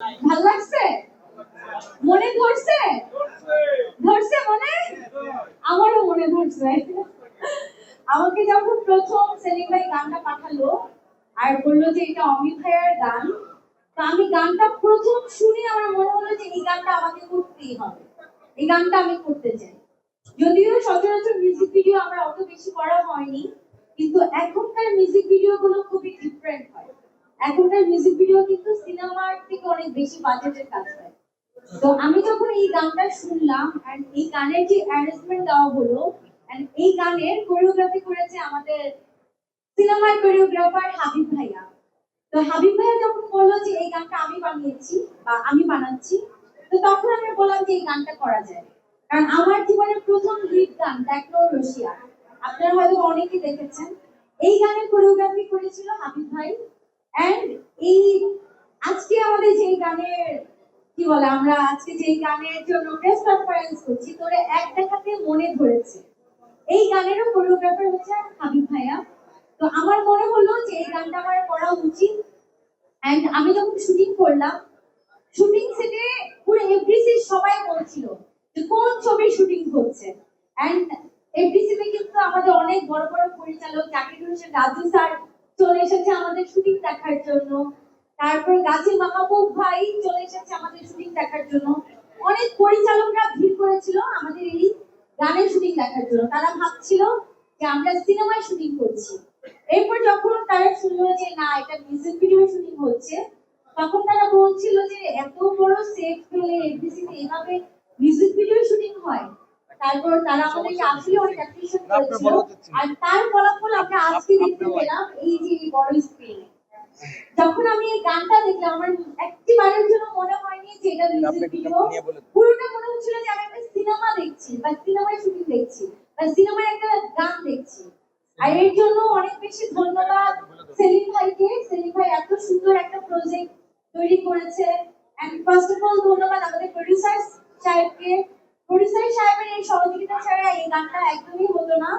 ভালো লাগছে? মনে ধরছে? ধরছে মনে? আমারও মনে ধরছে। আমাকে যখন প্রথম সেলিম ভাই গানটা পাঠালো আর বলল যে এটা অমিত ভাইয়ার গান, তো আমি গানটা প্রথম শুনে আমার মনে হলো যে এই গানটা আমাকে করতেই হবে। এই গানটা আমি করতে চাই। যদিও সচরাচর মিউজিক ভিডিও আমরা অত বেশি করা হয়নি, কিন্তু এখনকার মিউজিক ভিডিও গুলো খুবই ডিফারেন্ট এখনকার মিউজিক ভিডিও কিন্তু সিনেমার থেকে অনেক বেশি বাজেটের কাজ হয়। তো আমি যখন এই গানটা শুনলাম এন্ড এই গানের যে অ্যারেঞ্জমেন্ট দেওয়া হলো এন্ড এই গানের কোরিওগ্রাফি করেছে আমাদের সিনেমার কোরিওগ্রাফার হাবিব ভাইয়া। তো হাবিব ভাইয়া যখন বলল যে এই গানটা আমি বানিয়েছি বা আমি বানাচ্ছি, তো তখন আমি বললাম যে এই গানটা করা যায়। কারণ আমার জীবনের প্রথম লিড গান দেখল রশিয়া আপনারা হয়তো অনেকেই দেখেছেন। এই গানের কোরিওগ্রাফি করেছিল হাবিব ভাই। এন্ড এই আজকে আমাদের যে গানের, কি বলে, আমরা আজকে যে গানের জন্য প্রেস কনফারেন্স করছি, তোরে এক দেখাতে মনে ধরেছে। এই গানেরও কোরিওগ্রাফার হচ্ছে হাবিব ভাইয়া। তো আমার মনে হলো যে এই গানটা আমার করা উচিত। এন্ড আমি যখন শুটিং করলাম শুটিং সেটে পুরো এফডিসি সবাই বলছিল যে কোন ছবির শুটিং হচ্ছে। এন্ড এফডিসি কিন্তু আমাদের অনেক বড় বড় পরিচালক জাকির হোসেন রাজু স্যার চলে এসেছে আমাদের শুটিং দেখার জন্য। তারপর গাজী মাহবুব ভাই চলে এসেছে আমাদের শুটিং দেখার জন্য। অনেক পরিচালকরা ভিড় করেছিল আমাদের এই গানের শুটিং দেখার জন্য। তারা ভাবছিল যে আমরা সিনেমায় শুটিং করছি। এরপর যখন তারা শুনলো যে না, এটা মিউজিক ভিডিও শুটিং হচ্ছে, তখন তারা বলছিল যে এত বড় সেট ফেলে এফডিসিতে এভাবে মিউজিক ভিডিও শুটিং হয়। তারপর তারা আমাদেরকে আসলে অনেক অ্যাপ্রিশিয়েট করেছিল। আর তার ফলাফল আমরা আজকে দেখতে পেলাম এই যে বড় স্ক্রিনে যখন আমি এই গানটা দেখলাম আমার একটি বারের জন্য মনে হয়নি যে এটা মিউজিক ভিডিও পুরোটা মনে হচ্ছিল যে আমি একটা সিনেমা দেখছি বা সিনেমার শুটিং দেখছি বা সিনেমার একটা গান দেখছি। আর এর জন্য অনেক বেশি ধন্যবাদ সেলিম ভাইকে। সেলিম ভাই এত সুন্দর একটা প্রজেক্ট তৈরি করেছে। এন্ড ফার্স্ট অফ অল ধন্যবাদ আমাদের প্রডিউসার সাহেবকে। প্রডিউসার সাহেবের এই সহযোগিতা ছাড়া এই গানটা একদমই হতো না।